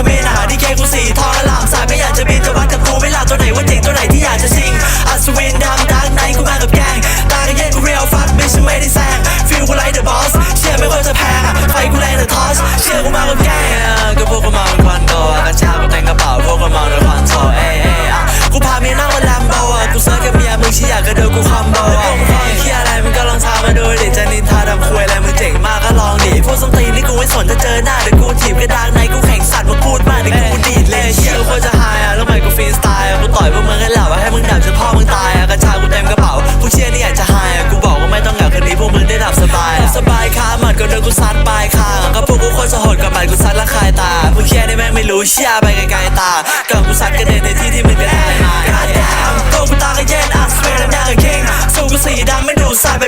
ธอไม่หนาที่แค่กูสีทอง ดูเชี่ยไปไกลๆตากับกูสัตว์กระเด็นในที่ที่มึงกระได้การงตักูตเย็นอ่สเปร์แล้วหาก็เก่งสู้กูสีดำไม่ดูสาไป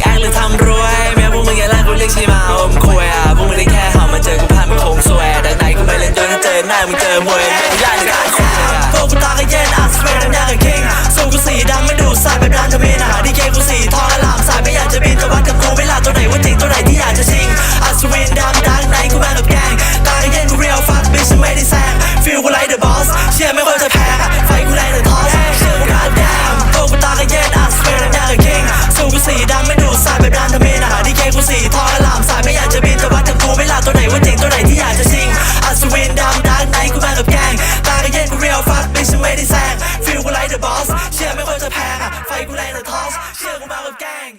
กอ้างหรือทำรวย แม้พวกมึงอย่ล่างกูเรียกชีมาอมควยพวกมึงได้แค่ห่ามาเจอกูผ่านมึงคงสวยดังหนกูไม่เล่นจนถ้าเจอหน้ามึงเจอ ไฟกูแรงแต่ทอสเชื่อกูมากับแกง